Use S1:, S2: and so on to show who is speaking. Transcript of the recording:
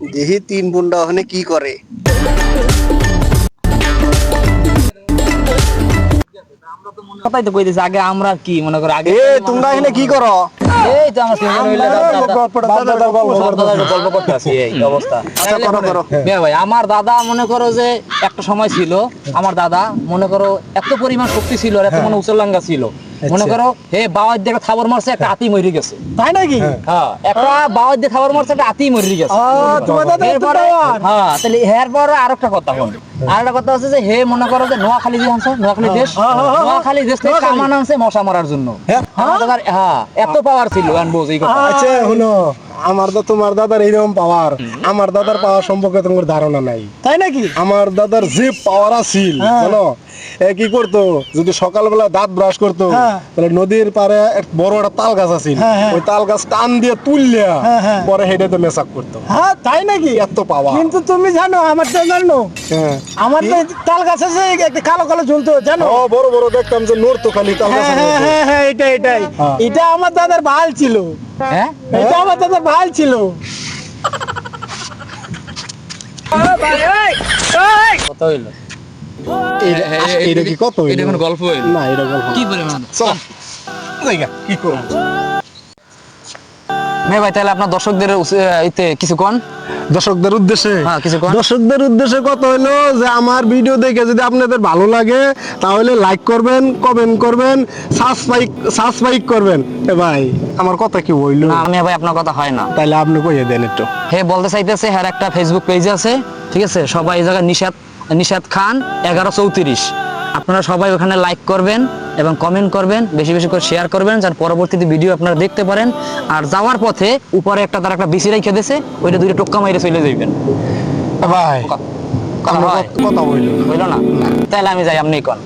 S1: দেখি তিন বোনটা ওখানে কি করে?
S2: কথাই তো কইতেছে আগে আমরা কি মনে করো আগে
S1: তোমরা এখানে কি করো?
S2: এই তো আমার সিঙ্গেল হইলে
S1: গল্পটা দাদার গল্প
S2: গল্প করতে আছি এই অবস্থা।
S1: আচ্ছা, করো, করো।
S2: ভাই আমার দাদা মনে করো যে একটা সময় ছিল আমার দাদা মনে করো এত পরিমাণ শক্তি ছিল আর এত মনে উচলাঙ্গা ছিল মনে করো হে বাবার দিয়ে একটা থাবর মারছে একটা হাতি মরে গেছে।
S3: তাই নাকি?
S2: হ্যাঁ একটা বাবার দিয়ে থাবর মারছে একটা হাতি মরে গেছে? হ্যাঁ তাহলে এর পরে আরেকটা কথা হল আরেকটা কথা হচ্ছে যে হে মনে করো যে নোয়াখালী যে আনছে নোয়াখালী দেশ নোয়াখালী দেশ থেকে কামান আনছে মশা মারার জন্য। হ্যাঁ। এত পাওয়ার ছিল আমি বুঝি এই কথা।
S4: আচ্ছা শুনো আমার তো তোমার দাদার এইরকম পাওয়ার আমার দাদার পাওয়ার সম্পর্কে তোমার ধারণা নাই।
S3: তাই নাকি?
S4: আমার দাদার যে পাওয়ার আছিল জানো কি করতো? যদি সকালবেলা দাঁত ব্রাশ করতো
S3: হ্যাঁ।
S4: তাহলে নদীর পারে বড় একটা তাল গাছ আছিল
S3: হ্যাঁ, হ্যাঁ।
S4: ওই তাল গাছ টান দিয়ে তুললিয়া। পরে হেঁটে তো মেসাক করতো।
S3: হ্যাঁ তাই নাকি?
S4: এত পাওয়ার
S3: কিন্তু তুমি জানো আমার তো জানো আমার তো তাল গাছ আছে একটা কালো কালো ঝুলতো জানো?
S4: ও বড় বড় দেখতাম যে নড়তো খালি তাল গাছের
S3: হ্যাঁ। হ্যাঁ হ্যাঁ এটাই এটাই। এটা আমার দাদার ভালো ছিল।
S2: হ্যাঁ?
S3: এটা আমার দাদার ভালো ছিল।
S2: কত হইল?
S4: এইটা কি কত?
S2: এটা কোনো গল্প হইল
S4: না এটা গল্প
S2: কি পরিমাণ?
S4: চল। কি করব?
S2: মে ভাই তাহলে আপনার দর্শকদের কিছু কোন?
S4: দর্শকদের উদ্দেশ্যে?
S2: হ্যাঁ, কিছু কন।
S4: দর্শকদের উদ্দেশ্যে কত হলো যে আমার ভিডিও দেখে যদি আপনাদের ভালো লাগে তাহলে লাইক করবেন কমেন্ট করবেন সাবস্ক্রাইব সাবস্ক্রাইব করবেন। এ ভাই আমার কথা কি হইল?
S2: না আমি ভাই আপনার কথা হয় না।
S4: তাহলে আপনি কইয়ে দেন একটু।
S2: হে বলতে চাইতেছে হ্যাঁ একটা ফেসবুক পেজ আছে ঠিক আছে? সবাই এই জায়গায় নিশাদ নিশাদ খান এগারো চৌত্রিশ। আপনারা সবাই ওখানে লাইক করবেন এবং কমেন্ট করবেন বেশি বেশি করে শেয়ার করবেন যার পরবর্তীতে ভিডিও আপনারা দেখতে পারেন। আর যাওয়ার পথে উপরে একটা তার একটা বিসি রেখে দিয়েছে ওইটা দুইটা টোক্কা মাইরে চলে যাইবেন।
S4: ভাই
S2: কথা
S4: বলল হইল
S2: না। তাহলে আমি যাই আপনি কন?